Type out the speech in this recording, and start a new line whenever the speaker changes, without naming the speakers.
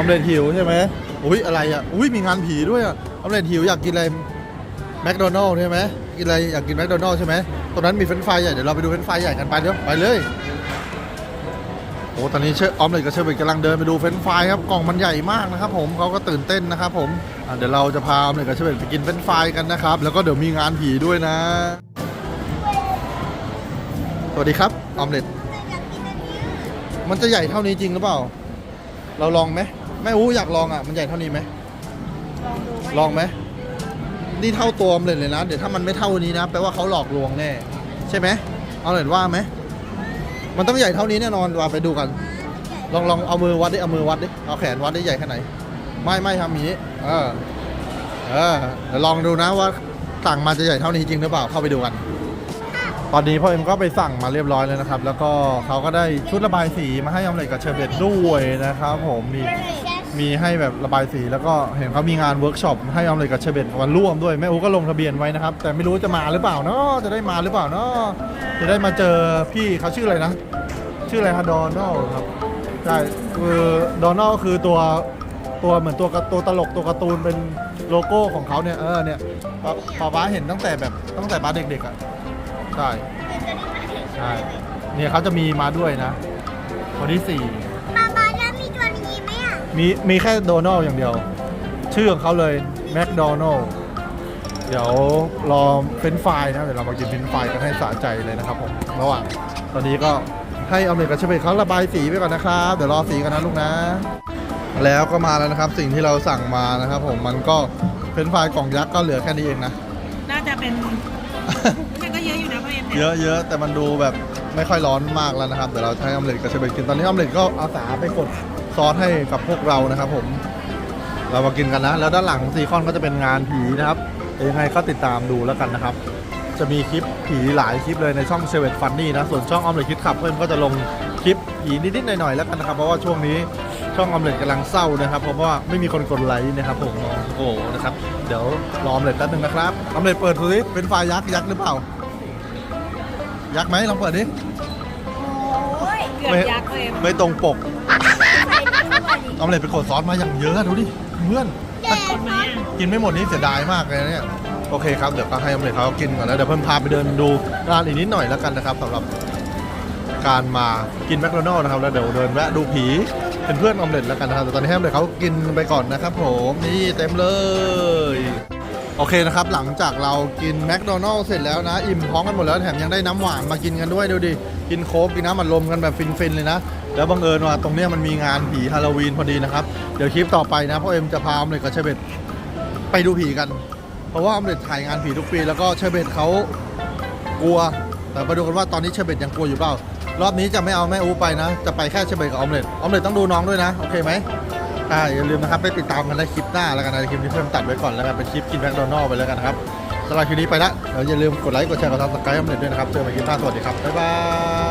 อมเล็ตหิวใช่ไหมอุ้ยอะไรอะอุ้ยมีงานผีด้วยอะออมเล็ตหิวอยากกินอะไรแมคโดนัลล์ใช่ไหมกินอะไรอยากกินแมคโดนัลล์ใช่ไหมตรงนั้นมีเฟรนฟรายใหญ่เดี๋ยวเราไปดูเฟรนฟรายใหญ่กันไปเดี๋ยวไปเลยโอ้ตอนนี้เชฟออมเล็ตกับเชฟเบตกำลังเดินไปดูเฟรนฟรายครับกล่องมันใหญ่มากนะครับผมเขาก็ตื่นเต้นนะครับผมเดี๋ยวเราจะพาออมเล็ตกับเชฟเบตไปกินเฟรนฟรายกันนะครับแล้วก็เดี๋ยวมีงานผีด้วยนะ สวัสดีครับออมเล็ตมันจะใหญ่เท่านี้จริงหรือเปล่า เราลองไหม แม่อู้อยากลองอะ มันใหญ่เท่านี้ไหม
ลองดู
ลองไหม นี่เท่าตัวออมเล็ตเลยนะ เดี๋ยวถ้ามันไม่เท่านี้นะ แปลว่าเขาหลอกลวงแน่ ใช่ไหมออมเล็ตว่าไหม มันต้องใหญ่เท่านี้แน่นอนว่าไปดูกัน ลองลองเอามือวัดดิ เอามือวัดดิ เอาแขนวัดได้ใหญ่แค่ไหน ไม่ไม่ทำอย่างนี้ เออ เออเดี๋ยวลองดูนะว่าสั่งมาจะใหญ่เท่านี้จริงหรือเปล่า เข้าไปดูกัน ตอนนี้พ่อเอ็มก็ไปสั่งมาเรียบร้อยแล้วนะครับ แล้วก็เขาก็ได้ชุดระบายสีมาให้ออมเล็ตกับเชอร์เบตด้วยนะครับผมมีมีให้แบบระบายสีแล้วก็เห็นเขามีงานเวิร์กช็อปให้ออมเล็ตกับเชอร์เบตวันร่วมด้วยแม่อูก็ลงทะเบียนไว้นะครับ แต่ไม่รู้จะมาหรือเปล่าเนาะจะได้มาหรือเปล่าเนาะจะได้มาเจอพี่เขาชื่ออะไรนะ ชื่ออะไรฮะดอนอลครับใช่คือดอนอลคือตัวตัวเหมือนตัวการ์ตัวตลกตัวการ์ตูนเป็นโลโก้ของเขาเนี่ยเออเนี่ยป๊าป๊าป๊าเห็นตั้งแต่แบบตั้งแต่ป๊าเด็กๆอะใช่ใช่เนี่ยเขาจะมีมาด้วยนะวันที่สี่
ป๊าป๊าแล้วมีตัวนี้ไหมอะ
มีมีแค่โดนัลอย่างเดียว ชื่อของเขาเลยแม d โดนัลเดี๋ยวรอเฟรนช์ฟรายนะเดี๋ยวเรามากินเฟรนช์ฟรายกันให้สะใจเลยนะครับผมระหว่างตอนนี้ก็ให้ออมเล็ตกับเชฟเบตเขาระบายสีไปก่อนนะครับ เดี๋ยวรอสีกันนะลูกนะ แล้วก็มาแล้วนะครับสิ่งที่เราสั่งมานะครับ ผมมันก็เฟรนช์ฟรายกล่องยักษ์ก็เหลือแค่นี้เองนะ
น่าจะเป็น
เยอะเยอะแต่มันดูแบบไม่ค่อยร้อนมากแล้วนะครับเดี๋ยวเราจะให้ออมเล็ตกับเชเบตกินตอนนี้ออมเล็ตก็อาสาไปกดซอสให้กับพวกเรานะครับ ผม เรามากินกันนะ แล้วด้านหลังซีคอนก็จะเป็นงานผีนะครับยังไงก็ติดตามดูแล้วกันนะครับ จะมีคลิปผีหลายคลิปเลยในช่องเชเวตฟันนี่นะส่วนช่องออมเล็ตคิดขับเพิ่มก็จะลงคลิปผีนิดๆหน่อยๆแล้วกันนะครับ เพราะว่าช่วงนี้ช่องออมเล็ตกำลังเศร้านะครับ เพราะว่าไม่มีคนกดไลค์นะครับผมโอ้โหนะครับเดี๋ยวรอออมเล็ตแป๊บนึงนะครับออมเล็ตเปิดดูสิเป็นไฟยักษ์ยักษ์หรือเปล่า ยักษ์ไหมลองเปิดดิ
โอ้ย
เกือบยักษ์พ่อเอ็ม
ไม่ตรงปก
ใส่ได้ด้วยดิ
ออมเล็ตไปกดซอสมาอย่างเยอะดูดิเพื่อน
แด
กิ
ง
นไหมอะ
กินไม่หมดนี่เสียดายมากเลยนะเนี่ยโอเคครับเดี๋ยวก็ให้ออมเล็ตเขากินก่อนแล้วเดี๋ยวเพิ่มพาไปเดินดูร้านอีกนิดหน่อยแล้วกันนะครับสำหรับการมากินแมคโดนัลล์นะครับแล้วเดี๋ยวเดินแวะดูผีเป็นเพื่อนออมเล็ตแล้วกันนะครับแต่ตอนนี้ให้ออมเล็ตเขากินไปก่อนนะครับผมนี่เต็มเลย โอเคนะครับ หลังจากเรากินแมคโดนัลล์เสร็จแล้วนะ อิ่มท้องกันหมดแล้วแถมยังได้น้ำหวานมากินกันด้วยดูดิ กินโค้กกินน้ำมันลมกันแบบฟินๆเลยนะ แล้วบังเอิญว่าตรงเนี้ยมันมีงานผีฮาโลวีนพอดีนะครับ เดี๋ยวคลิปต่อไปนะพ่อเอ็มจะพาอมเล็ตกับเชเบตไปดูผีกัน เพราะว่าอมเล็ตถ่ายงานผีทุกปีแล้วก็เชเบตเขากลัว แต่มาดูกันว่าตอนนี้เชเบตยังกลัวอยู่เปล่ารอบนี้จะไม่เอาแม่อูไปนะ จะไปแค่เชเบตกับอมเล็ตออมเล็ตต้องดูน้องด้วยนะโอเคไหม อ่าอย่าลืมนะครับไปติดตามกันในคลิปหน้าแล้วกันนะคลิปนี้เพิ่มตัดไว้ก่อนแล้วกันเป็นคลิปกินแมคโดนัลล์ไปแล้วกันนะครับสำหรับคลิปนี้ไปละแล้วอย่าลืมกดไลค์กดแชร์กดซับสไครต์ออมเล็ตด้วยนะครับเจอกันใหม่คลิปหน้าสวัสดีครับบ๊ายบาย